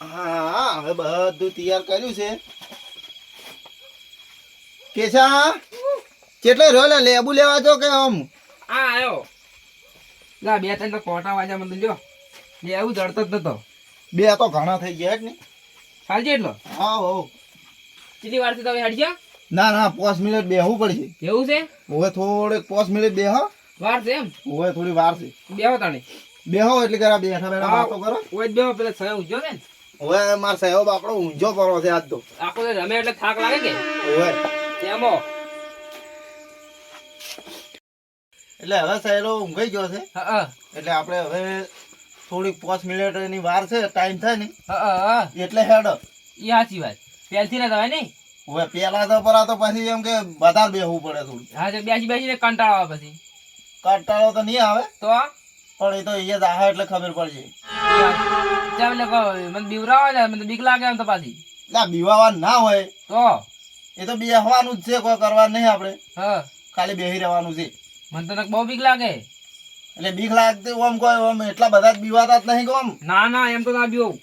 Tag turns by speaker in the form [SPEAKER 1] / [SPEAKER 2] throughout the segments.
[SPEAKER 1] હા હવે બધું તૈયાર કર્યું છે. કેસા કેટલો રહ્યો લે? લેબુ લેવા જો કે આમ?
[SPEAKER 2] આ આયો. લા બે ત્રણ તો કોટા વાજા મને જો બે એવું જડતો જ નતો.
[SPEAKER 1] બે તો ઘણા થઈ ગયા ને.
[SPEAKER 2] હાલજે એટલો?
[SPEAKER 1] હા હો
[SPEAKER 2] કેટલી વારથી તમે હટ ગયા
[SPEAKER 1] ના ના પાંચ મિનિટ બેહવું પડશે.
[SPEAKER 2] એવું છે?
[SPEAKER 1] હવે થોડેક પાંચ મિનિટ બેહો
[SPEAKER 2] વાર છે એમ?
[SPEAKER 1] હવે થોડી વાર છે.
[SPEAKER 2] બેહો તાણી.
[SPEAKER 1] બેહો એટલે કરા બેઠા બેઠા વાતો કરો.
[SPEAKER 2] ઓય બેહો પેલા સયો ઊંઝો ને.
[SPEAKER 1] હવે માર સાહેબ આપણો ઊંઝો પડો છે આજ તો.
[SPEAKER 2] આખો દે રમે એટલે થાક લાગે કે?
[SPEAKER 1] હવે.
[SPEAKER 2] તેમો
[SPEAKER 1] એટલે હવે સાહેબ ઊંઘાઈ ગયો છે.
[SPEAKER 2] હા
[SPEAKER 1] એટલે આપણે હવે થોડીક પાંચ મિનિટની વાર છે ટાઈમ થાય ને.
[SPEAKER 2] હા હા
[SPEAKER 1] એટલે હેડો.
[SPEAKER 2] એ સાચી વાત. પહેલથી ના થવાય નહીં?
[SPEAKER 1] હવે પેલા તો પરા તો પછી એમ કે વધારે બેહવું પડે થોડું
[SPEAKER 2] હા બેસી બેસીને કંટાળો આવે પછી.
[SPEAKER 1] કંટાળો તો નહીં આવે.
[SPEAKER 2] તો
[SPEAKER 1] પણ એ તો અહીંયા જાહે એટલે ખબર પડશે.
[SPEAKER 2] ચાલ એટલે કહો, મને બીવરાવો ને મને બીક લાગે એમ તો પાછી.
[SPEAKER 1] ના બીવાવા ના હોય.
[SPEAKER 2] તો?
[SPEAKER 1] એ તો બેહવાનું જ છે કોઈ કરવાનું નહીં આપણે.
[SPEAKER 2] હા.
[SPEAKER 1] ખાલી બેહી રહેવાનું છે.
[SPEAKER 2] મને તો બહુ બીક લાગે.
[SPEAKER 1] એટલે બીક લાગતી ઓમ કોઈ ઓમ એટલા બધા જ બીવાતા જ નહીં કોમ.
[SPEAKER 2] ના ના એમ તો ના બીવું.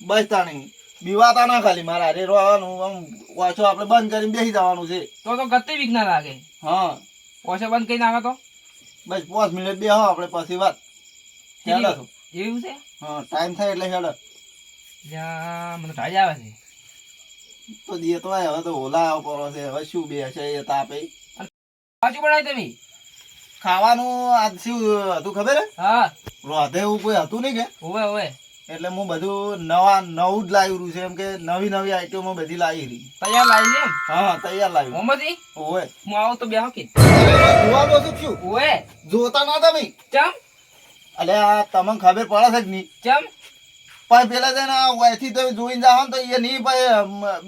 [SPEAKER 1] બસ તાણી. બીવાતા ના ખાલી મારા અરે રોવાનું આમ ઓછો આપણે બંધ કરીને બેસી જવાનું છે.
[SPEAKER 2] તો તો ગતિ બીક ના લાગે.
[SPEAKER 1] હા.
[SPEAKER 2] ઓછો બંધ કરી નાખો તો?
[SPEAKER 1] બસ પાંચ મિનિટ બેહો આપણે પછી વાત. હેડો. છો.
[SPEAKER 2] એવું છે?
[SPEAKER 1] હા ટાઈમ થાય એટલે હેડો.
[SPEAKER 2] લ્યા, મને તાજ આવે છે.
[SPEAKER 1] તો દે તો હવે તો ઓલા પડો છે. હવે શું બે છે એ તાપે?
[SPEAKER 2] પાછું બનાવી તમે.
[SPEAKER 1] ખાવાનું આજ શું હતું ખબર? હા. રોધે એવું કોઈ હતું નહીં કે?
[SPEAKER 2] હોવે હોવે.
[SPEAKER 1] એટલે હું બધું નવા નવું જ લાવ્યું છે. એમ કે નવી નવી આઈટમો બધી લાવી રહી
[SPEAKER 2] તૈયાર લાવી એમ?
[SPEAKER 1] હા તૈયાર લાવી
[SPEAKER 2] મોહમ્મદી
[SPEAKER 1] ઓવે
[SPEAKER 2] હું આવું તો બે હકી
[SPEAKER 1] જોવાનું શું?
[SPEAKER 2] હોવે.
[SPEAKER 1] જોતા ના તમે?
[SPEAKER 2] ચમ?
[SPEAKER 1] અલે આ તમને ખબર પડે છે નહીં?
[SPEAKER 2] કેમ
[SPEAKER 1] પણ પેલા છે ને અહીંથી તો તમે જોઈને જાઓ ને તો એ નહીં ભાઈ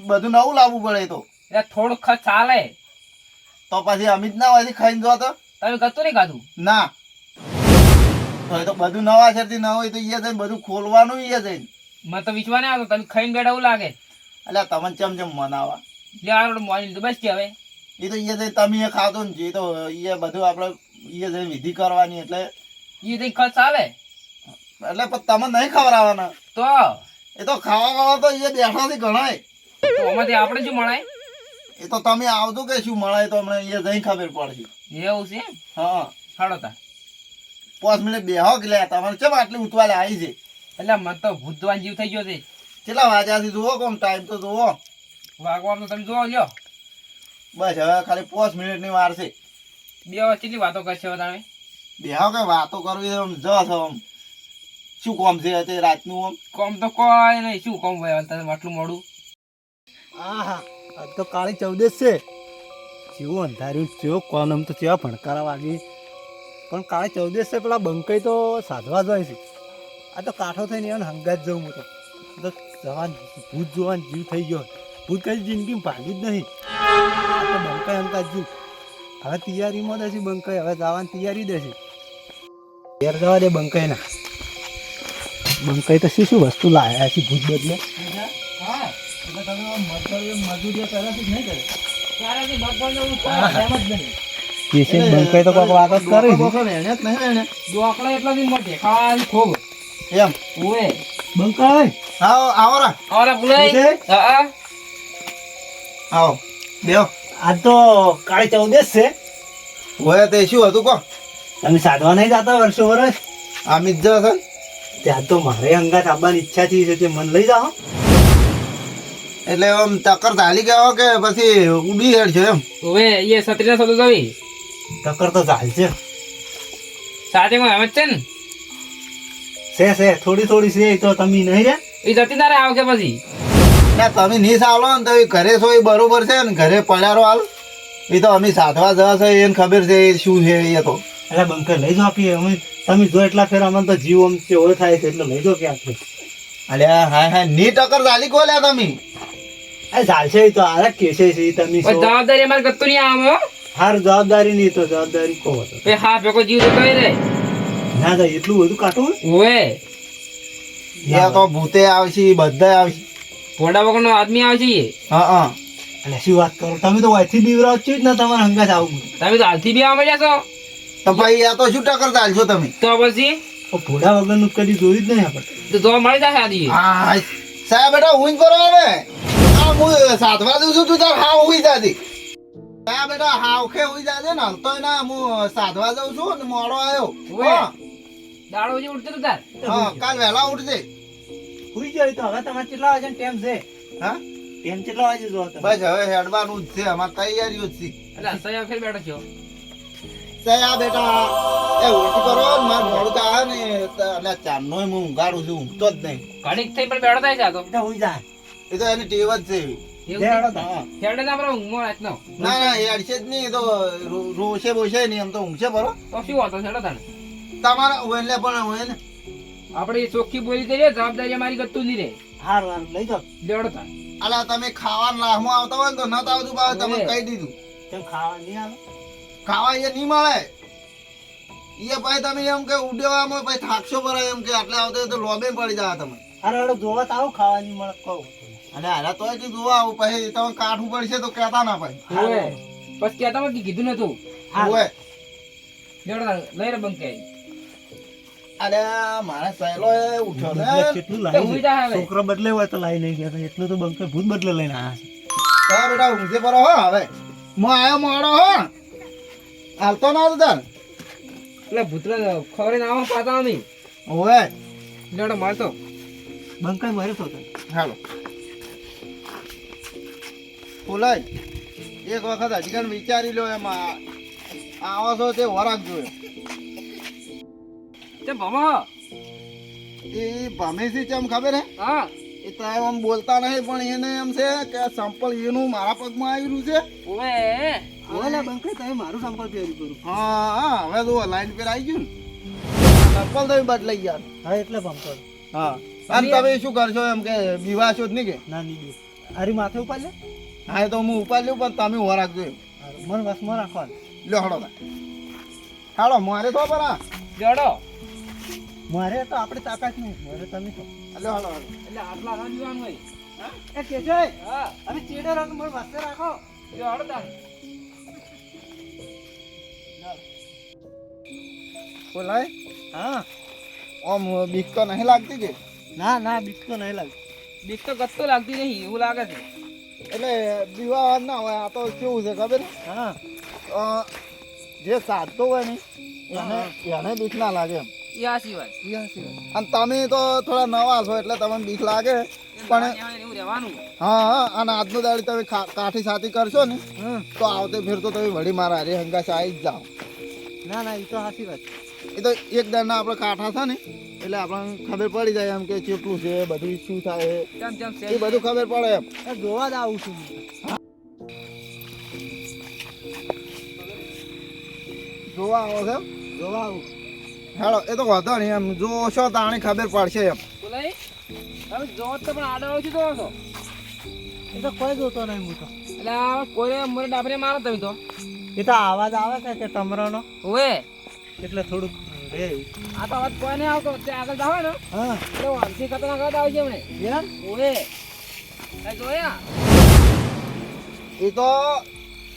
[SPEAKER 1] બધું નવું લાવવું પડે તો.
[SPEAKER 2] એટલે થોડું ખર્ચ ચાલે.
[SPEAKER 1] તો પછી અમિત ના હોય ખાઈને જો તો.
[SPEAKER 2] તમે ગતું નહીં ખાધું?
[SPEAKER 1] ના. તો તો બધું નવા છે નવું હોય તો એ જઈને બધું ખોલવાનું એ જઈને.
[SPEAKER 2] મને તો વિશ્વાસ નહીં આવતો તમે ખાઈને બેઠા એવું લાગે.
[SPEAKER 1] એટલે તમને ચમ ચમ મનાવા.
[SPEAKER 2] આ મોની લીધું બસ કે હવે.
[SPEAKER 1] એ તો એ તમે એ ખાધો ને જે તો એ બધું આપણે એ જઈને વિધિ કરવાની એટલે
[SPEAKER 2] એ તો ખર્ચ આવે?
[SPEAKER 1] એટલે પણ તમે નહીં ખવડાવવાના.
[SPEAKER 2] તો?
[SPEAKER 1] એ તો ખાવા વાળા તો એ બેઠાથી ગણાય.
[SPEAKER 2] તો આમાંથી આપણે શું મળે?
[SPEAKER 1] એ તો તમે આવજો કે શું મળે તો અમને એ નહીં ખબર પડશે.
[SPEAKER 2] એવું છે
[SPEAKER 1] હા.
[SPEAKER 2] હાડો તા.
[SPEAKER 1] પાંચ મિનિટ બેહો કે લે તમારે કેમ આટલી ઉતવાલે આવી છે?
[SPEAKER 2] એટલે મને તો ભૂતવાન જીવ થઈ ગયો છે.
[SPEAKER 1] કેટલા વાગ્યાથી જુઓ કોમ ટાઈમ તો જુઓ.
[SPEAKER 2] વાગવાનું તમે જુઓ લ્યો.
[SPEAKER 1] બસ હવે ખાલી પાંચ મિનિટની વાર છે.
[SPEAKER 2] બે વાત કેટલી વાતો કરશે હવે તમે
[SPEAKER 1] બેહો કે વાતો કરવી છે આમ જ છો આમ. શું કોમ છે તે રાતનું આમ?
[SPEAKER 2] કોમ તો કોઈ નહીં. શું કોમ ભાઈ તમે આટલું મોડું?
[SPEAKER 3] આહા આજ તો કાળી ચૌદશ છે. જેવું અંધાર્યું જેવો કોણ આમ તો કેવા ભણકારા વાગી. પણ કાળી ચૌદશ છે પેલા બંકઈ તો સાધવા જાય છે. આ તો કાઠો થઈને એને હંગાત જવું હું તો. તો જવાન ભૂત જોવાન જીવ થઈ ગયો. ભૂત કઈ જિંદગી ભાગ્યું જ નહીં. આ તો બંકાઈ હંકાત જીવ હવે તૈયારીમાં દેશે બંકાઈ. હવે જવાની તૈયારી દેશે ઘેર જવા દે બંકાઈ ના બંકાઈ તો શું શું વસ્તુ લાવ્યા છે ભૂત બદલે બંકાઈ તો કોઈક વાત જ કરી છે.
[SPEAKER 1] ડોકો એને જ નહીં એને
[SPEAKER 2] ડોકળા એટલા દિનમાં દેખાવાની ખૂબ
[SPEAKER 1] એમ?
[SPEAKER 2] ઓએ
[SPEAKER 3] બંકાઈ?
[SPEAKER 1] આવો આવો રા
[SPEAKER 2] બોલાય હા
[SPEAKER 1] આવો બેહો.
[SPEAKER 3] આજ તો કાળી ચૌદેશ છે.
[SPEAKER 1] તે શું હતું કો
[SPEAKER 3] તમે સાધવા નહીં જતા વર્ષો વર્ષ?
[SPEAKER 1] અમિત જ હતા
[SPEAKER 3] ત્યાં તો મારે અંગાત આવવાની ઈચ્છા થઈ છે કે મન લઈ જાઓ.
[SPEAKER 1] એટલે આમ ચક્કર ચાલી ગયો કે પછી ઉડી હેડ છે એમ?
[SPEAKER 2] હવે એ સત્રીના સદો જવી.
[SPEAKER 3] ટક્કર તો ચાલશે.
[SPEAKER 2] સાથે માં આવે જ છે ને?
[SPEAKER 3] છે છે થોડી થોડી છે તો તમે નહીં રે
[SPEAKER 2] એ જતી તારે આવ કે પછી?
[SPEAKER 1] ના તમે નહીં સાલો ને તો એ ઘરે છો એ બરોબર છે ને ઘરે પડ્યારો હાલ. એ તો અમે સાધવા જવા છે એને ખબર છે એ શું છે એ તો.
[SPEAKER 3] એટલે બંકર લઈ જાઓ કે અમે તમે જો એટલા ફેર અમને તો જીવ આમ તેવો થાય છે એટલે લઈ જાઓ કે આપણે
[SPEAKER 1] અરે હા હા ની ટક્કર ચાલી કોલ્યા તમે?
[SPEAKER 3] એ ચાલશે તો આરે કેસે છે તમે
[SPEAKER 2] જવાબદારી અમારે ગતું નહીં આમ
[SPEAKER 3] હાર જવાબદારી નહીં તો જવાબદારી કહો તો
[SPEAKER 2] હા પેકો જીવ તો કહી રે
[SPEAKER 3] ના તો એટલું બધું કાટું
[SPEAKER 2] ઓએ
[SPEAKER 1] યા તો ભૂતે આવશે બધા આવશે.
[SPEAKER 2] ભોડા વગરનો આદમી આવશે
[SPEAKER 1] હા હા.
[SPEAKER 3] અને શું વાત કરો? તમે તો વાયથી બીવરાવ છો જ ને તમારે હંગાત આવું.
[SPEAKER 2] તમે તો હાલથી બી આવા મળ્યા છો.
[SPEAKER 1] તો ભાઈ આ તો શું ટક્કર ચાલશો તમે.
[SPEAKER 2] તો પછી?
[SPEAKER 3] ઘોડા વગરનું કદી જોયું જ નહીં આપણે.
[SPEAKER 2] તો જોવા મળી જશે આદી
[SPEAKER 1] હા સાહેબ બેટા ઊંઘ કરો હવે આ હું સાધવા દઉં છું તું તાર હાવ ઉઈ જાતી. સાહેબ બેટા હાવ ખે ઉઈ જાજે ને તો ના હું સાધવા જાઉં છું ને મોડો આવ્યો. હા.
[SPEAKER 2] દાડો જે ઉઠતો તાર.
[SPEAKER 1] હા કાલ વહેલા ઉઠજે.
[SPEAKER 3] હુઈ જાય તો હવે તમારે કેટલા વાગે ટાઈમ છે?
[SPEAKER 1] હા?
[SPEAKER 3] ટાઈમ કેટલા વાગે જો
[SPEAKER 1] બસ હવે હેડવાનું જ છે અમારે તૈયારીઓ જ છે.
[SPEAKER 2] એટલે સયા ફેર બેઠો છો.
[SPEAKER 1] સયા બેટા. એ ઉલટી કરો માર મારે મોડું થાય ને અને ચારનો હું ઊંઘાડું છું ઊંઘતો જ નહીં.
[SPEAKER 2] ઘડીક થઈ પણ બેઠો થાય છે
[SPEAKER 3] એટલે હુઈ જાય.
[SPEAKER 1] એ તો એની ટેવ જ છે. હા.
[SPEAKER 2] આપણે ચોખ્ખી બોલી કરીએ જવાબદારી અમારી ગતું નહીં રે
[SPEAKER 3] હારું હારું લઈ જાઓ.
[SPEAKER 2] લેવડો તાર
[SPEAKER 1] અલા તમે ખાવાનું લાહમાં આવતા હોય ને તો નતા આવતું તમે. કહી દીધું.
[SPEAKER 3] તેમ ખાવા નહીં આવે?
[SPEAKER 1] ખાવા એ નહીં મળે. એ ભાઈ તમે એમ કે ઉડેવામાં ભાઈ થાકશો પર એમ કે આટલે આવતો તો લોબે પડી જાય તમે.
[SPEAKER 3] અરે અરે જોવા તાવ આવો ખાવા નહીં મળે કહું.
[SPEAKER 1] અને અરે તો કે જોવા આવું પછી તમે કાઠું પડશે તો કહેતા ના પછી
[SPEAKER 2] ઓવે. પછી કહેતા માં કીધું નતું
[SPEAKER 3] હારું.
[SPEAKER 2] જોડા લઈ રે બંકે.
[SPEAKER 1] અરે મારા સહેલો એ ઉઠ્યો ને
[SPEAKER 3] કેટલું. છોકરો બદલે હોય તો લાવી નહીં ગયા એટલું તો બંકે ભૂત બદલે લઈને આવ્યા છે.
[SPEAKER 1] બેટા ઊંઘે પર હો હવે. મો આયો મોડો હો. હાલતો ના હતો તાર?
[SPEAKER 2] એટલે ભૂતરા ખબર ના આવે પાતા નહીં
[SPEAKER 1] ઓવે.
[SPEAKER 2] લેવડો મારતો.
[SPEAKER 3] બંકાઈ મરે તો
[SPEAKER 1] હાલો. બોલાય. એક વખત હજી કણ વિચારી લો એમાં. આવો છો તે વરાક જોયો.
[SPEAKER 2] તે ભમો.
[SPEAKER 1] એ ભમેસી ચમ ખબર હે?
[SPEAKER 2] હા.
[SPEAKER 1] એ તો એમ બોલતા નહીં પણ એને એમ છે કે સંપલ એનું મારા પગમાં આવેલું છે.
[SPEAKER 3] લે તમે મારું સંપર્ક પહેર્યું કરું.
[SPEAKER 1] હા હા હવે તો લાઈન પર આવી ગયું ને. સંપલ તો બદલાઈ ગયા
[SPEAKER 3] હા એટલે બંકર
[SPEAKER 1] હા. અને તમે શું કરશો એમ કે બીવાશો જ નહીં કે?
[SPEAKER 3] ના નહીં માથે ઉપાડ લે
[SPEAKER 1] હા એ તો હું ઉપાડ્યું પણ તમે ઊભા રાખજો
[SPEAKER 3] મને વસમાં રાખવાનું.
[SPEAKER 1] લ્યો હડો હાડો હાલો મારે તો પર.
[SPEAKER 3] મારે તો આપણે તાકાત નહીં. મારે તમે તો
[SPEAKER 1] હળો હળો.
[SPEAKER 2] એટલે આટલા રાહ જોવાનું હોય.
[SPEAKER 3] એ કેજો
[SPEAKER 2] હા.
[SPEAKER 3] હવે ચેડે રંગ મને વાસ્તે રાખો.
[SPEAKER 2] લેવડો તાર
[SPEAKER 1] બોલાય.
[SPEAKER 3] હા.
[SPEAKER 1] ઓમ બીક તો નહીં લાગતી કે?
[SPEAKER 3] ના ના બીક તો નહીં લાગતી.
[SPEAKER 2] બીક તો કશું લાગતી નહીં એવું લાગે છે.
[SPEAKER 1] એટલે બીવા ના હોય આ તો કેવું છે ખબર?
[SPEAKER 3] હા.
[SPEAKER 1] જે સાધતો હોય ને એને એને બીક ના લાગે એમ. અને તમે તો થોડા નવા છો એટલે તમને બીક લાગે પણ હા હા અને આજનો દાડી તમે કાઠી સાથી કરશો ને તો આવતે ફેર તો તમે વળી મારા હારે હંગાસ આવી જ જાઓ.
[SPEAKER 3] ના ના એ તો સાચી વાત.
[SPEAKER 1] એ તો એક દાડના આપણે કાંઠા છે ને એટલે આપણને ખબર પડી જાય એમ કે કેટલું છે બધું શું થાય એ બધું ખબર પડે એમ.
[SPEAKER 3] જોવા જ આવું છું.
[SPEAKER 1] જોવા આવો છે
[SPEAKER 3] જોવા આવું.
[SPEAKER 1] હેડો એ તો વાંધો નહીં એમ જોશો તાણી ખબર પડશે એમ.
[SPEAKER 2] બોલાય જો જોત તો પણ આડો છું તો છો
[SPEAKER 3] એ તો કોઈ જોતો નહીં હું તો.
[SPEAKER 2] એટલે આ કોઈ મને ડાબરે મારો તમે તો.
[SPEAKER 3] એ તો અવાજ આવે છે કે તમરાનો?
[SPEAKER 2] ઓએ
[SPEAKER 3] એટલે થોડુંક રે.
[SPEAKER 2] આ તો અવાજ કોઈ નહીં આવતો તે આગળ જાવ ને.
[SPEAKER 3] હા.
[SPEAKER 2] એટલે વાંસી ખતરનાક અવાજ આવી જાય મને
[SPEAKER 3] એમ?
[SPEAKER 2] એ જોયા.
[SPEAKER 1] એ તો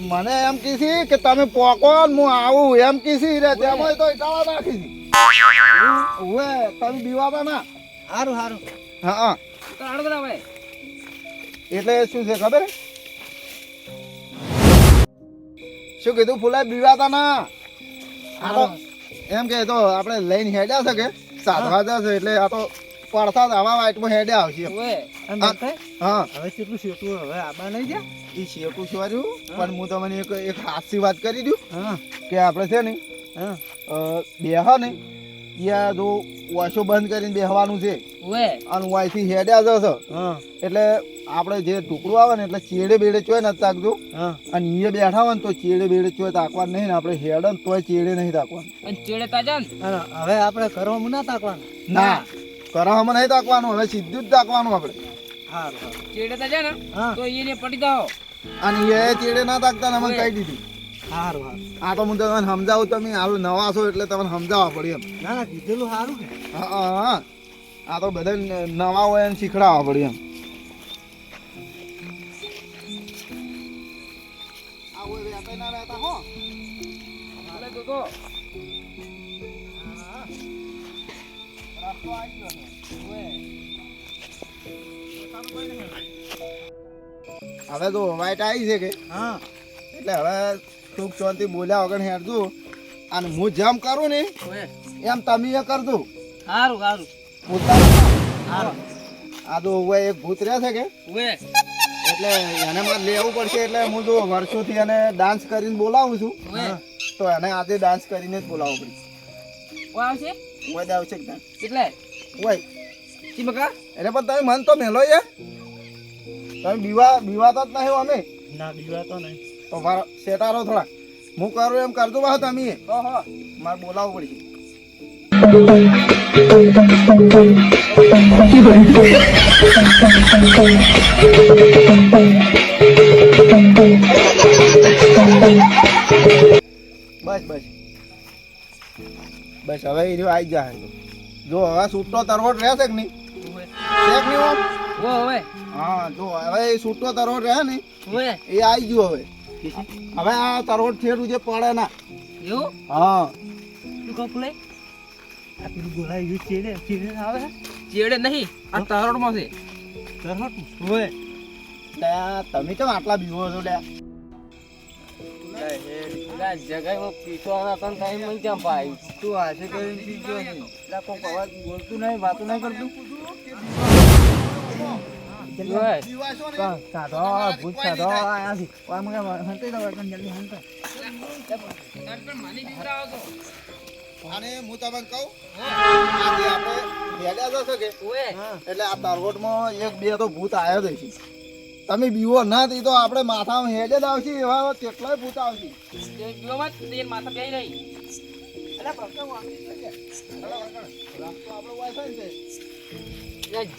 [SPEAKER 1] મને એમ કીધી કે તમે પોકો હું આવું એમ કીધી રે તેમાં તો ઇટાળા નાખી ઓવે તમે બીવાતા ના
[SPEAKER 3] હારું હારું.
[SPEAKER 1] હા
[SPEAKER 2] તો આડો ભાઈ.
[SPEAKER 1] એટલે શું છે ખબર? શું કીધું? ફૂલા બીવાતા ના આ તો એમ કે તો આપણે લઈને હેડ્યા છે કે? સાધવા જશે એટલે આ તો પડતા આવા વાઇટમાં હેડ્યા આવશે. હા.
[SPEAKER 3] હવે કેટલું શેટું હવે આબા નહીં જા
[SPEAKER 1] એ શેટું શોર્યું પણ હું તમને એક એક હાસ્ય વાત કરી દઉં કે આપણે છે ને
[SPEAKER 3] હા.
[SPEAKER 1] બેહ ને. યા જો વાસો બંધ કરીને બેહવાનું છે. અને વાયથી હેડ્યા જશે
[SPEAKER 3] હા.
[SPEAKER 1] એટલે આપણે જે ટુકડું આવે ને એટલે ચેડે બેડે ચોય નથી તાકજો
[SPEAKER 3] હા.
[SPEAKER 1] અને એ બેઠા હોય ને તો ચેડે બેડે ચોય તાકવાનું નહીં ને આપણે હેડન ને તોય ચેડે નહીં તાકવાનું.
[SPEAKER 2] અને ચેડે તાજા ને.
[SPEAKER 3] હવે આપણે કરવામાં ના તાકવાનું.
[SPEAKER 1] ના કરવામાં નહીં તાકવાનું હવે સીધું જ તાકવાનું આપણે.
[SPEAKER 3] સારું
[SPEAKER 2] ચેડે તાજા ને તો એને પડી દો
[SPEAKER 1] અને એ ચેડે ના તાકતા ને અમે કહી દીધું. આ તો હું તમને સમજાવું તમે હાલ નવા છો એટલે તમને સમજાવવા પડે એમ.
[SPEAKER 3] ના ના કીધેલું સારું કે
[SPEAKER 1] હા આ તો બધા નવા હોય એને શીખડાવવા પડે એમ. રસ્તો આવી ગયો હવે તો વાઈટ આવી છે કે?
[SPEAKER 3] હા.
[SPEAKER 1] એટલે હવે સુખ શાંતિ બોલ્યા વગર હેરજો અને હું જેમ કરું ને એમ તમે એ કરજો.
[SPEAKER 2] સારું સારું
[SPEAKER 1] સારું આ તો હવે એક ભૂત રહે છે કે? એટલે એને મારે લેવું પડશે એટલે હું જો વર્ષોથી એને ડાન્સ કરીને બોલાવું છું. તો એને આજે ડાન્સ કરીને જ બોલાવવું પડશે
[SPEAKER 2] આવશે?
[SPEAKER 1] ઓય આવશે કે
[SPEAKER 2] એટલે?
[SPEAKER 1] ઓય
[SPEAKER 2] કી બકા
[SPEAKER 1] એટલે પણ તમે મન તો મેલો યાર તમે બીવા બીવાતા જ નહીં અમે.
[SPEAKER 3] ના બીવા તો નહીં.
[SPEAKER 1] તો મારો સેટારો થોડા હું કરું એમ કરજો બા તમે. મારે બોલાવવું પડશે બસ બસ. બસ હવે એ રહ્યો આવી જાય. જો હવે છૂટો તરવટ રહેશે કે નહીં? હા? જો હવે છૂટો તરવટ રહે ને એ આવી ગયો હવે. હવે આ તરવટ છેડું જે પડે ના.
[SPEAKER 2] એવું?
[SPEAKER 1] હા.
[SPEAKER 2] તું કહું ફૂલે
[SPEAKER 3] આ પેલું બોલાય એ ચેડે ચેડે આવે?
[SPEAKER 2] ચેડે નહીં આ તારોડમાં છે.
[SPEAKER 3] તરહટ હોય
[SPEAKER 1] લે, તમે કેમ આટલા બીવો છો લે?
[SPEAKER 2] જગામાં પીસવાના તન કઈ મને ક્યાં પાઈ
[SPEAKER 3] તું હાથે કરીને પીજો નહીં બોલતું નહીં વાતું નહીં કરતું?
[SPEAKER 1] અને હું તમને કહું એટલે આ એક બે તો ભૂત આવ્યો છે તમે બીવો ના થઈ તો આપણે માથામાં હેડે જ આવશે એવા કેટલાય ભૂત આવશે
[SPEAKER 2] માથા બે રહી
[SPEAKER 1] એટલે આપણો છે.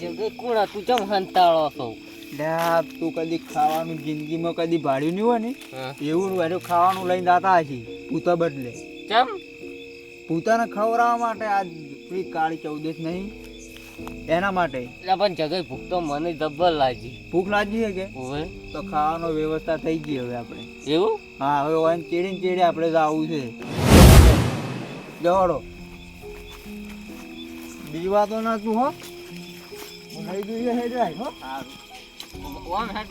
[SPEAKER 2] જગે તું ચમ હંતાળો છો?
[SPEAKER 3] લ્યા તું કદી ખાવાનું જિંદગીમાં કદી ભાડ્યું નહીં હોય ને? એવું એનું ખાવાનું લઈને જતા હશે પૂતા બદલે.
[SPEAKER 2] ચમ?
[SPEAKER 3] પૂતાને ખવડાવવા માટે આ પેલી કાળી ચૌદશ નહીં? એના માટે.
[SPEAKER 2] એટલે પણ જગે ભૂખ તો મને જબ્બર લાગી.
[SPEAKER 3] ભૂખ લાગી છે કે? તો ખાવાનો વ્યવસ્થા થઈ ગઈ હવે આપણે.
[SPEAKER 2] એવું?
[SPEAKER 3] હા હવે ચેડી ને ચેડી આપણે જવું છે. જવાડો બીવા તો ના તું હો લઈ જોઈએ હે જાય હો.
[SPEAKER 2] ઓમ હેડ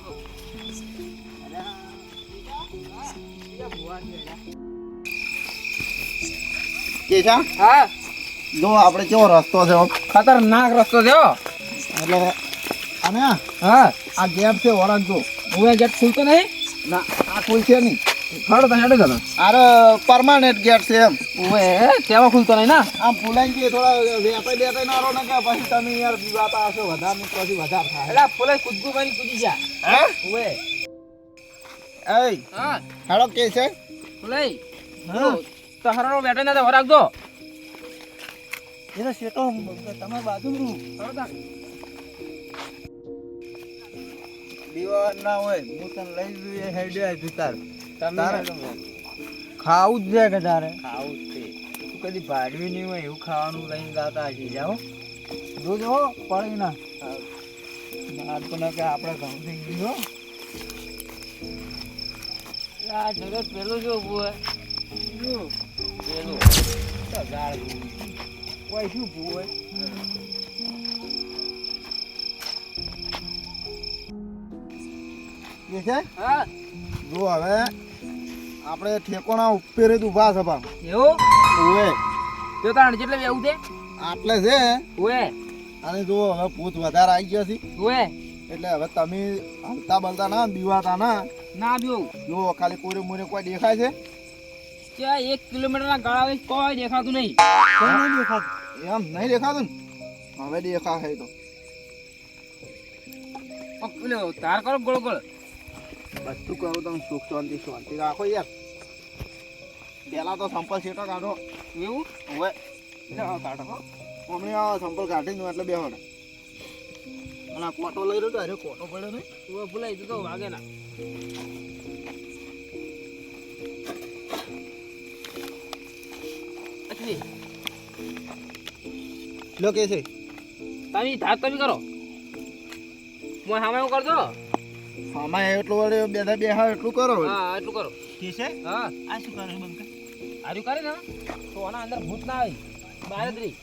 [SPEAKER 1] કેશા
[SPEAKER 2] હા.
[SPEAKER 1] જો આપણે કેવો રસ્તો છે
[SPEAKER 2] ખતરનાક રસ્તો છે
[SPEAKER 1] એટલે અને
[SPEAKER 2] હા.
[SPEAKER 1] આ ગેપ છે વળાંક જો
[SPEAKER 2] ઓએ ગેટ ખુલતો નહીં?
[SPEAKER 1] ના આ કોઈ છે નહીં.
[SPEAKER 2] ખડ તો હેડ જતો
[SPEAKER 1] આરે પરમાનન્ટ ગેટ છે એમ.
[SPEAKER 2] ઓએ કેવા ખુલતો નહીં ના?
[SPEAKER 1] આમ ફૂલાઈ ગઈ થોડા વેપાઈ બેટાઈ નારો ને કે પછી તમે યાર બીવાતા હશો વધારે ને પછી વધારે થાય.
[SPEAKER 2] એટલે ફૂલે કૂદકું મારી કૂદી જા.
[SPEAKER 1] હે?
[SPEAKER 2] ઓએ
[SPEAKER 1] એય
[SPEAKER 2] હા.
[SPEAKER 1] હેડો કે છે?
[SPEAKER 2] ફૂલે
[SPEAKER 3] હા.
[SPEAKER 2] તો હરણો બેઠો ના તો રાખજો.
[SPEAKER 3] એનો શેટો તમારી બાજુ બીવા ના હોય હું તને લઈ જોઈએ હેડ્યા જુતાર તારે ખાવું જ છે કે તારે? ખાવું જ છે. તું કદી ભાડવી નહીં હોય એવું ખાવાનું લઈને જાતા હશે જાઓ. દૂધ હો પડી ના માર કે આપણે ઘઉં થઈ ગયું
[SPEAKER 2] આ જગત પેલું જો બુએ પેલું.
[SPEAKER 3] કોઈ શું ભૂ હોય?
[SPEAKER 1] છે
[SPEAKER 2] હા.
[SPEAKER 1] જો હવે. આપણે ઠેકોણા ઉપર જ ઊભા છે પણ
[SPEAKER 2] એવું?
[SPEAKER 1] ઓએ
[SPEAKER 2] તો તાણ જેટલે બેવું છે?
[SPEAKER 1] આટલે છે.
[SPEAKER 2] ઓએ
[SPEAKER 1] અને જો હવે ભૂત વધારે આવી ગયા છે.
[SPEAKER 2] ઓએ
[SPEAKER 1] એટલે હવે તમે હલતા બલતા ના બીવાતા ના.
[SPEAKER 2] ના બેવું
[SPEAKER 1] જો ખાલી કોરે મોરે કોઈ દેખાય છે?
[SPEAKER 2] ત્યાં એક કિલોમીટરના ગાળા કોઈ દેખાતું નહીં.
[SPEAKER 3] કોઈ નહીં દેખાતું.
[SPEAKER 1] એમ નહીં દેખાતું ને? હવે દેખાશે તો.
[SPEAKER 2] તાર કરો ગોળ ગોળ.
[SPEAKER 1] બધું કરું તમે સુખ શાંતિ શાંતિ રાખો યાર. પેલા તો સંપલ સેટો કાઢો.
[SPEAKER 2] એવું?
[SPEAKER 1] હવે?
[SPEAKER 2] કાઢો.
[SPEAKER 1] હમણાં સંપલ કાઢી દઉં એટલે બે અને આ કોટો લઈ રહ્યો તો અરે કોટો પડ્યો નહીં.
[SPEAKER 2] હવે ભૂલાઈ જતો વાગે ના.
[SPEAKER 1] લો કે છે.
[SPEAKER 2] તમે ધાર તમે કરો. હું સામે એવું કરજો.
[SPEAKER 1] આમાં એટલું વડે બેઠા બેહા એટલું કરો
[SPEAKER 2] હા એટલું કરો
[SPEAKER 3] ઠીક છે
[SPEAKER 2] હા
[SPEAKER 3] આ શું કરે બંક
[SPEAKER 2] આર્યું કરે ને તો આના અંદર ભૂત ના આવે બહાર જ રહી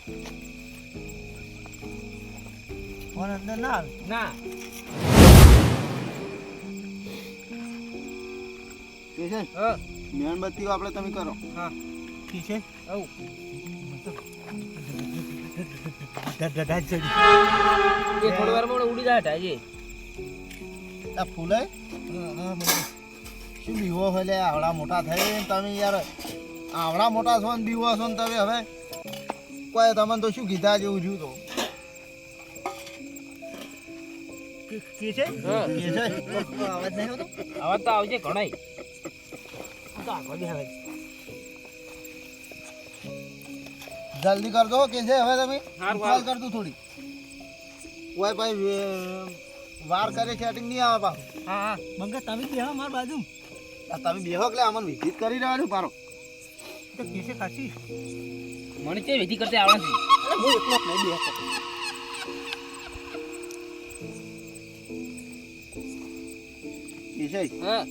[SPEAKER 3] ફોન અંદર ના આવે
[SPEAKER 2] ના
[SPEAKER 1] કે છે
[SPEAKER 2] હા
[SPEAKER 1] મીણબત્તીઓ આપણે તમે કરો
[SPEAKER 2] હા
[SPEAKER 3] ઠીક છે
[SPEAKER 2] આવું એ થોડી વારમાં ઉડી જાય ટાજી
[SPEAKER 1] આ ફૂલે? શું બીવો હોય લે? આવડા મોટા થઈ તમે યાર. આવડા મોટા છો ને બીવો છો ને તમે હવે? કોઈ તમને તો શું કીધા જેવું થયું તો?
[SPEAKER 3] કે છે?
[SPEAKER 1] કે છે?
[SPEAKER 3] અવાજ નહીં આવતો?
[SPEAKER 2] આવાજ તો આવશે ઘણાય.
[SPEAKER 1] જલ્દી કરજો કે છે હવે તમે? કોલ કરજો થોડી. કોઈ ભાઈ વાર કરે સેટિંગ નહીં આવે પાછું.
[SPEAKER 2] હા હા.
[SPEAKER 3] બંકા તમે બી હા માર બાજુ.
[SPEAKER 1] આ તમે બેહો એટલે અમને વિઝિટ કરી રહ્યા પારો
[SPEAKER 3] તો કેસે છે
[SPEAKER 2] મને તે વિધિ કરતે આવડે છે
[SPEAKER 3] હું એકલો જ નહીં બેસતો
[SPEAKER 1] કે
[SPEAKER 2] હા.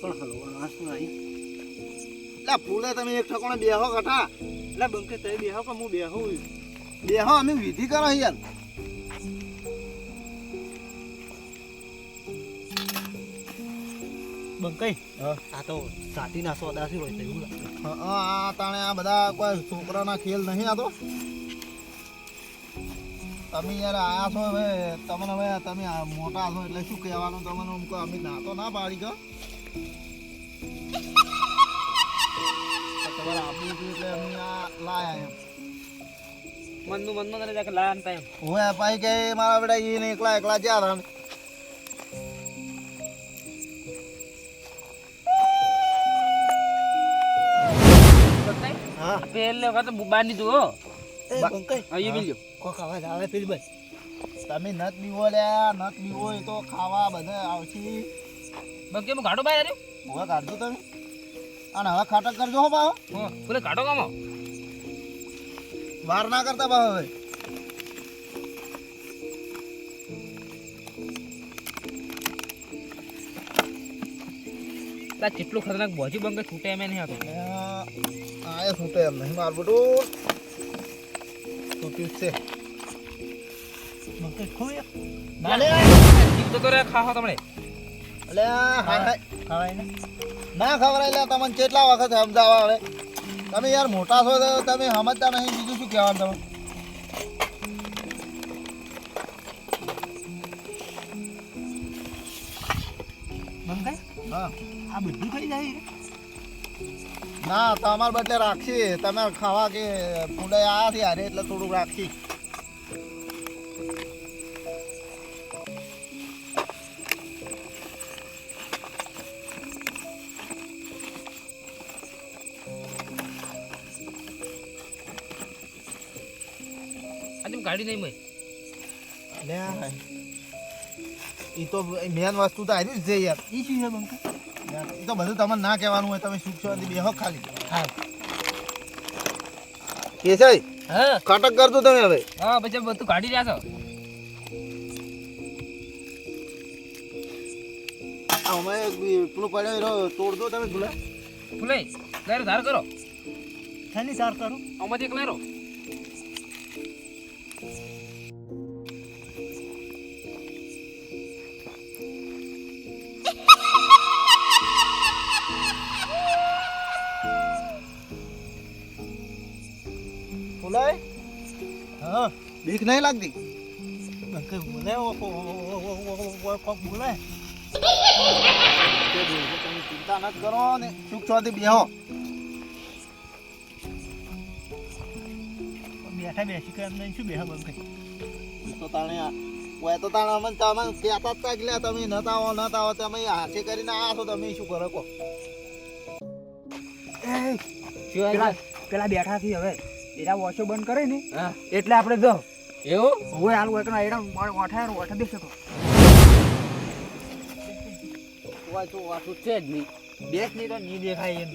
[SPEAKER 3] પણ હલવા શું આવી
[SPEAKER 1] એટલે ફૂલે તમે એક ઠકોણે બેહો કઠા
[SPEAKER 3] એટલે બંકે તમે બેહો કે હું બેહું
[SPEAKER 1] બેહો અમે વિધિ કરો યાર
[SPEAKER 3] બંકઈ
[SPEAKER 1] હા.
[SPEAKER 3] આ તો સાટીના સોદાસી હોય તેવું લાગે.
[SPEAKER 1] આ તાણે આ બધા કોઈ છોકરાના ખેલ નહીં આ તો. તમે યાર આયા છો હવે તમને હવે તમે આ મોટા છો એટલે શું કહેવાનું? તમને અમુક અમે ના તો ના પાડી ગયો
[SPEAKER 2] મનનું મનમાં તને જાકે લાયા ટાઈમ
[SPEAKER 1] હવે ભાઈ કે મારા બેટા ને એકલા એકલા જ્યાં રામ હા.
[SPEAKER 2] પેલે વખત બહાર નીધું હો.
[SPEAKER 3] એ બંકઈ.
[SPEAKER 2] હા એ મિલ્યો
[SPEAKER 3] કોક આવાજ આવે ફિર બસ.
[SPEAKER 1] તમે નત બીવો લ્યા નત બીવો તો ખાવા બધે આવશે.
[SPEAKER 2] બકે હું કાઢો બાય આવ્યો
[SPEAKER 1] હવે કાઢજો તમે. અને હવે ખાટક કરજો હો બાહો
[SPEAKER 2] હો પેલે કાઢો કામો
[SPEAKER 1] વાર ના કરતા બા હવે.
[SPEAKER 2] તા કેટલું ખતરનાક બોજી બંકે છૂટે એમ નહીં હતું
[SPEAKER 1] આ એ છૂટે એમ નહીં. માર બધું છૂટ્યું છે.
[SPEAKER 3] મકે ખોય
[SPEAKER 2] નાલે તો કરે ખાહો તમને.
[SPEAKER 1] અલે હા હા.
[SPEAKER 3] ખવાય ને.
[SPEAKER 1] ના ખબર લે તમને કેટલા વખત સમજાવા હવે તમે યાર મોટા છો તમે સમજતા નહીં શું કહેવાનું તમે
[SPEAKER 3] આ બધું ખાઈ જાય
[SPEAKER 1] ના તમારે બદલે રાખશી તમે ખાવા કે ફૂલે આયા છે યારે એટલે થોડુંક રાખશી
[SPEAKER 2] આજે હું કાઢી નહીં મય
[SPEAKER 1] લે એ તો મેન વસ્તુ તો આવી જ છે યાર.
[SPEAKER 3] એ શું છે બંકઈ
[SPEAKER 1] એ તો બધું તમને ના કહેવાનું હોય તમે સુખ શાંતિ બેહો ખાલી.
[SPEAKER 3] હા.
[SPEAKER 1] કે છે
[SPEAKER 2] હા.
[SPEAKER 1] કટક કરજો તમે હવે.
[SPEAKER 2] હા પછી બધું કાઢી રહ્યા છો.
[SPEAKER 1] અમે પેલું પડ્યો તોડ તોડજો તમે ભૂલે.
[SPEAKER 2] ભૂલે ધાર કરો.
[SPEAKER 3] શાની સાર કરો?
[SPEAKER 2] આમાંથી એક લેરો
[SPEAKER 1] બીક નહીં લાગતી?
[SPEAKER 3] બોલે ઓ ઓ ઓ ઓ કોક બોલે
[SPEAKER 1] તમે ચિંતા નથી કરો ને સુખ શાંતિ બેહો
[SPEAKER 3] બેઠા બેસી કે એમને શું બેહા બંકઈ
[SPEAKER 1] તો તાણે હોય તો તાણે અમને તમે કહેતા જ તા તમે નતા આવો નતા આવો તમે હાથે કરીને આયા છો તમે શું કરો કહો
[SPEAKER 3] પેલા પેલા બેઠા થી હવે. એના વોશો બંધ કરે ને? એટલે આપણે જો.
[SPEAKER 2] એવું?
[SPEAKER 3] હવે હાલ હોય કે એના ઓઠા ઓઠા બેસે તો.
[SPEAKER 2] વાંચું વાંચું છે જ નહીં.
[SPEAKER 3] બેસ નહીં તો નહીં દેખાય એમ.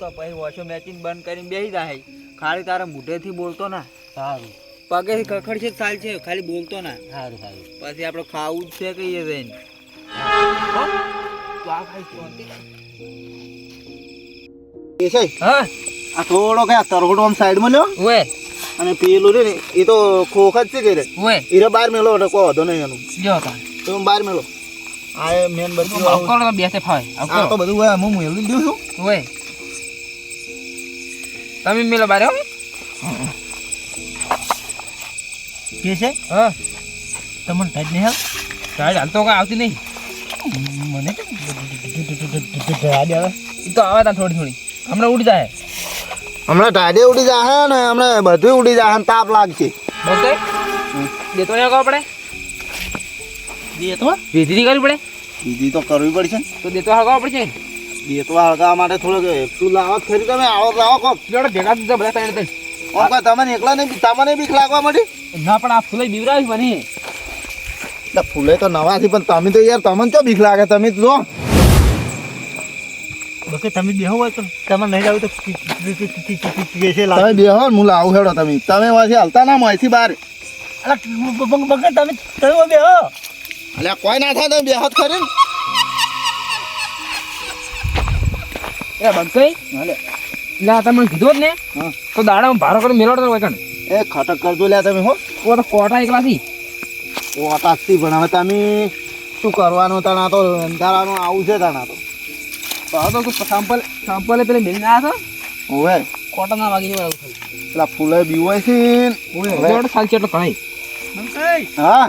[SPEAKER 3] તો પછી વોશો મેચિંગ બંધ કરીને બેસી જાય. ખાલી તારા મોઢેથી બોલતો ના.
[SPEAKER 2] સારું.
[SPEAKER 3] પગે ખખડ છે ચાલ છે ખાલી બોલતો ના.
[SPEAKER 2] સારું સારું.
[SPEAKER 3] પછી આપણે ખાવું જ છે કહીએ બેન? તો આ ખાઈ શાંતિ
[SPEAKER 2] હા?
[SPEAKER 1] આ થોડો કયા તરહોડો આમ સાઈડમાં લ્યો.
[SPEAKER 2] ઓએ
[SPEAKER 1] અને પેલું રે ને એ તો ખોખ જ છે કે રે. એ બાર મેલો એટલે કોઈ વાંધો નહીં એનું.
[SPEAKER 2] જો તા.
[SPEAKER 1] તો બાર મેલો. આ મેન બધું
[SPEAKER 2] આવ કરો તો બેસે ફાવે. આવ
[SPEAKER 1] આ તો બધું હોય હું મેળવી દઉં છું.
[SPEAKER 2] ઓએ તમે મેલો બારે હો.
[SPEAKER 3] કે છે?
[SPEAKER 2] હા.
[SPEAKER 3] તમને ટાઈટ નહીં હાલ?
[SPEAKER 2] સાઈડ હાલ તો કઈ આવતી નહીં.
[SPEAKER 3] મને તો
[SPEAKER 2] એ તો આવે તા થોડી થોડી. હમણાં ઉડી જાય.
[SPEAKER 1] હમણાં ટાઢે ઉડી જાહે ને હમણાં બધું ઉડી જાહે ને તાપ લાગશે.
[SPEAKER 2] ઓકે દેતો નહીં આપણે પડે.
[SPEAKER 1] દેતવા
[SPEAKER 2] વિધિ કરવી પડે.
[SPEAKER 1] બીજી તો કરવી પડશે ને.
[SPEAKER 2] તો દેતો હળગાવવા પડશે.
[SPEAKER 1] દેતો હળગાવવા માટે થોડોક તું લાવો ખરી તમે આવો લાવો કો
[SPEAKER 2] જોડે ભેગા થતા બધા ત્રણ
[SPEAKER 1] ઓમ તમને એકલા નહીં તમને બીક લાગવા માંડી?
[SPEAKER 2] ના પણ આ ફૂલે બીવરાવી મને
[SPEAKER 1] ફૂલે તો નવાથી પણ તમે તો યાર તમને ચો બીક લાગે તમે તો જો
[SPEAKER 3] બકે તમે બેહો હોય તો. તમે નહીં જાવ તો
[SPEAKER 1] તમે બેહો હું લાવું હેડો તમે. તમે વાંચી હાલતા ના માહિતી બહાર
[SPEAKER 3] બકે તમે તમે બેહો?
[SPEAKER 1] એટલે કોઈ ના થાય તમે બેહો જ ખરી
[SPEAKER 2] એ બંકઈ
[SPEAKER 1] હાલે.
[SPEAKER 2] લા તમે કીધું જ ને? તો દાડા ભારો કરી મેળવતો હોય કણ.
[SPEAKER 1] એ ખટક કરજો લ્યા તમે હો.
[SPEAKER 2] ઓ તો કોટા એકલાથી. થી
[SPEAKER 1] ભણાવે. તમે શું કરવાનું? તણા તો અંધારાનું આવું છે તણા તો.
[SPEAKER 2] તો તો સાંપલ સાંપલે પેલે મેળીને આવ્યા હતા
[SPEAKER 1] ઓવે
[SPEAKER 2] કોટા ના વાળું થયું
[SPEAKER 1] પેલા ફૂલે બીવાય છે ને. હવે-
[SPEAKER 2] જોડે સાલ છે એટલે કણાઈ
[SPEAKER 1] હા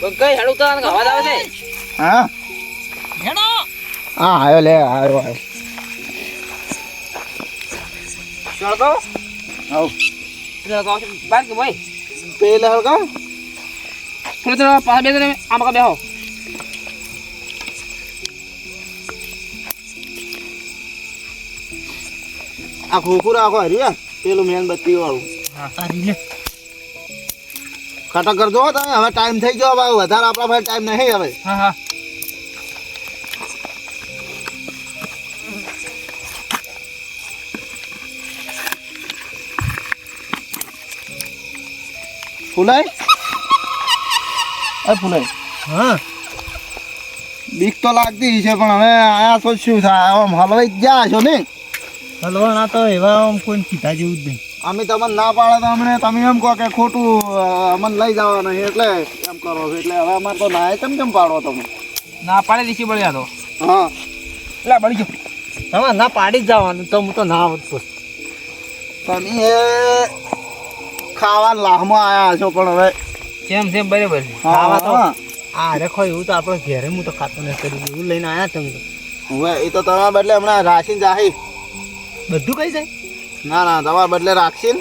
[SPEAKER 2] બંકઈ હેડું તો આને અવાજ આવે છે
[SPEAKER 1] હા
[SPEAKER 2] હેડો
[SPEAKER 1] હા આવ્યો લે આવ્યો આવ્યો
[SPEAKER 2] ચડકો
[SPEAKER 1] આવ
[SPEAKER 2] ચડકો બાર કે ભાઈ
[SPEAKER 1] પેલે હળગાવ
[SPEAKER 2] થોડે પાછા બે તમે આ કા બેહો.
[SPEAKER 1] આ ખોખું રાખો હરી પેલું મેન વાળું કટક કરજો તમે હવે ટાઈમ થઈ ગયો ભાઈ વધારે આપણા પાસે ટાઈમ નહીં હવે.
[SPEAKER 2] હા હા.
[SPEAKER 1] ફૂલાય? એ ફૂલાય
[SPEAKER 3] હા.
[SPEAKER 1] બીક તો લાગતી છે પણ હવે આયા તો શું થાય? આમ હલવાઈ ગયા છો ને
[SPEAKER 3] હલવાના તો એવા આમ કોઈ કીધા જેવું જ નહીં.
[SPEAKER 1] અમે તમને ના પાડે તો અમને તમે એમ કહો કે ખોટું અમને લઈ જવાના છે એટલે એમ કરો છો. એટલે હવે અમારે તો ના કેમ કેમ પાડો તમે?
[SPEAKER 2] ના પાડે દીશી બળ્યા તો.
[SPEAKER 1] હા.
[SPEAKER 2] એટલે બળી ગયો.
[SPEAKER 3] તમે ના પાડી જ જવાનું તો હું તો ના આવતો
[SPEAKER 1] તમે એ ખાવાના લાહમાં આવ્યા છો પણ હવે
[SPEAKER 2] સેમ સેમ બરાબર છે.
[SPEAKER 3] ખાવા તો- આ રેખો એવું તો આપણે ઘેરે હું તો ખાતો નહીં કરી એવું લઈને આવ્યા તમે તો.
[SPEAKER 1] હવે એ તો તમારા બદલે હમણાં રાખીને જાહી.
[SPEAKER 3] બધું કઈ જાય?
[SPEAKER 1] ના ના તમારા બદલે રાખશે ને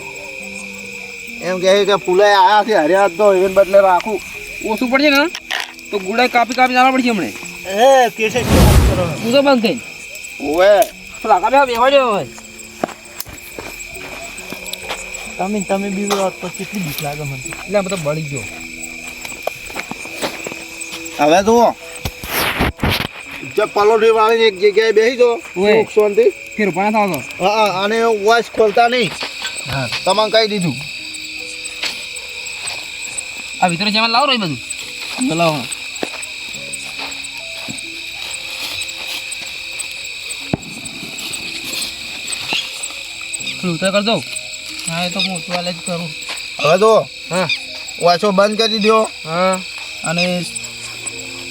[SPEAKER 1] એમ કહે કે ફૂલે આયા છે હર્યા તો એને બદલે રાખું.
[SPEAKER 2] ઓછું પડશે ને? તો ગુડાઈ કાપી કાપી જવા પડશે હમણે.
[SPEAKER 3] એ કે છે શું વાત કરો.
[SPEAKER 2] તું તો બંધ થઈને.
[SPEAKER 1] ઓવે.
[SPEAKER 2] બેહો બેહવા જો હવે
[SPEAKER 3] તમે તમે બી વાત તો કેટલી બીક લાગે મને.
[SPEAKER 2] એટલે બધા બળી ગયો.
[SPEAKER 1] હવે જુઓ. જે પલોઠી વાળી એક જગ્યાએ બેસી જો. શાંતિ.
[SPEAKER 2] ફેર ઉપાણા થાવ તો
[SPEAKER 1] હા અને વોઇસ ખોલતા નહીં.
[SPEAKER 3] હા.
[SPEAKER 1] તમને કહી દીધું.
[SPEAKER 2] આ વિતરણ જેમાં લાવો રહી બધું. થોડું ઉતર કરજો. હા એ તો હું ઉતવાલે જ કરું.
[SPEAKER 1] હવે તો
[SPEAKER 2] હા.
[SPEAKER 1] વાંચો બંધ કરી દો
[SPEAKER 2] હા.
[SPEAKER 1] અને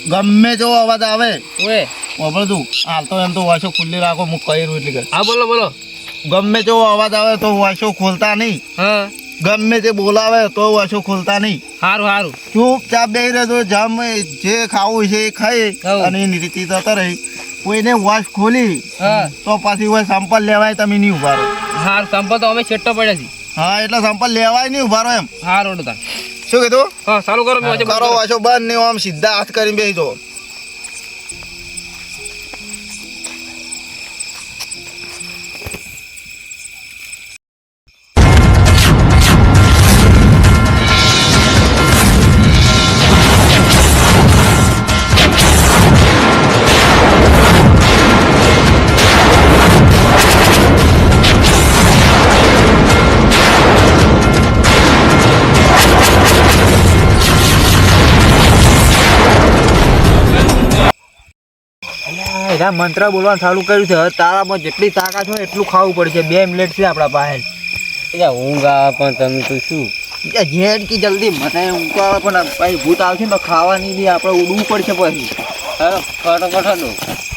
[SPEAKER 1] ગમે તેવો અવાજ આવે
[SPEAKER 2] ઓએ
[SPEAKER 1] વાપરતું હાલ તો એમ તો વાંચો ખુલ્લી રાખો હું કહી રહ્યું એટલે કે.
[SPEAKER 2] હા બોલો બોલો.
[SPEAKER 1] ગમે તેવો અવાજ આવે તો વાંચો ખોલતા નહીં.
[SPEAKER 2] હા.
[SPEAKER 1] ગમે તે બોલાવે તો વાંચો ખોલતા નહીં.
[SPEAKER 2] સારું સારું
[SPEAKER 1] ચૂપચાપ બેસી રહેજો જમ જે ખાવું છે એ ખાઈ અને એની રીતે જતા રહી કોઈને વાસ ખોલી
[SPEAKER 2] હા.
[SPEAKER 1] તો પાછી હોય સેમ્પલ લેવાય તમે નહીં ઊભા રહો.
[SPEAKER 2] સારું સંપલ તો અમે છેટ્ટો પડ્યા છીએ.
[SPEAKER 1] હા એટલે સંપલ લેવાય નહીં ઊભા એમ.
[SPEAKER 2] હા રોડ
[SPEAKER 1] શું કીધું?
[SPEAKER 2] હા સારું કરો
[SPEAKER 1] કરો. વાંચો બંધ નહીં આમ સીધા હાથ કરીને બેસી જાઓ
[SPEAKER 3] એના મંત્ર બોલવાનું ચાલુ કર્યું છે. તારામાં જેટલી તાકાત હોય એટલું ખાવું પડશે. બે મિનિટ છે આપણા પાસે.
[SPEAKER 4] એટલે ઊંઘ આવે પણ તમે તો શું?
[SPEAKER 3] જેમ કે જલ્દી મને ઊંઘ આવે પણ પછી ભૂત આવશે ને ખાવાની બી આપણે ઉડવું પડશે પછી.
[SPEAKER 4] હાલો ફટાફટ